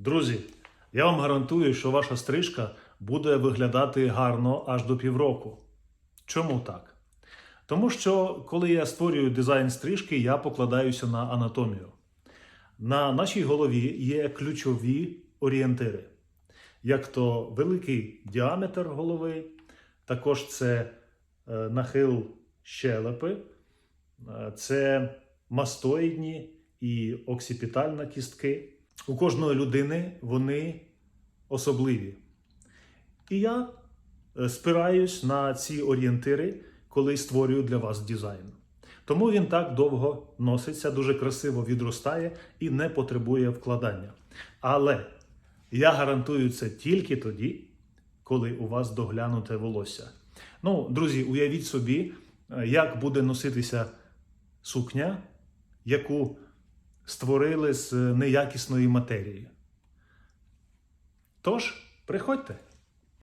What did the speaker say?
Друзі, я вам гарантую, що ваша стрижка буде виглядати гарно аж до півроку. Чому так? Тому що коли я створюю дизайн стрижки, я покладаюся на анатомію. На нашій голові є ключові орієнтири, як то великий діаметр голови, також це е, нахил щелепи, е, це мастоїдні і оксипітальна кістки. У кожної людини вони особливі. І я е, спираюсь на ці орієнтири, коли створюю для вас дизайн. Тому він так довго носиться, дуже красиво відростає і не потребує вкладання. Але я гарантую це тільки тоді, коли у вас доглянуте волосся. Ну, друзі, уявіть собі, е, як буде носитися сукня, яку створили з неякісної матерії. Тож, приходьте.